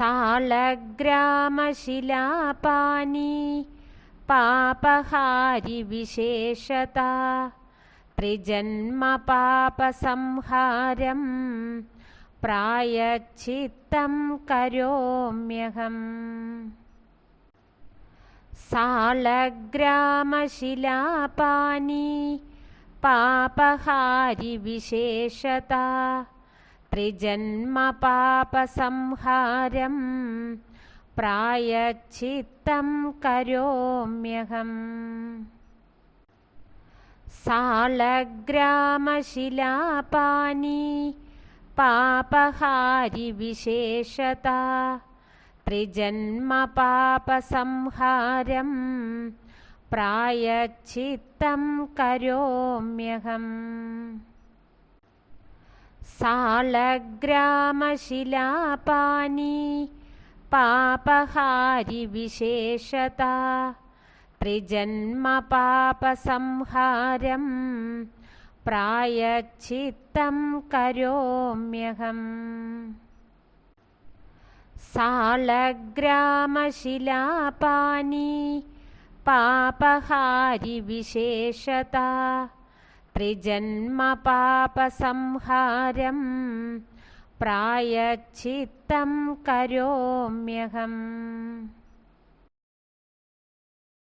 सालग्रामशिलापानी पापहारिविशेषता त्रिजन्मपापसंहारं प्रायच्छित्तं करोम्यहम्। सालग्रामशिलापानी पापहारिविशेषता त्रिजन्मपापसंहारं प्रायच्छित्तं करोम्यहम्। सालग्रामशिलापानी पापहारिविशेषता त्रिजन्मपापसंहारं प्रायच्छित्तं करोम्यहम् सालग्रामशिलापानी पापहारिविशेषता त्रिजन्मपापसंहारं प्रायच्छित्तं करोम्यहम्। सालग्रामशिलापानी पापहारिविशेषता त्रिजन्मपापसंहारं प्रायच्छित्तं करोम्यहम्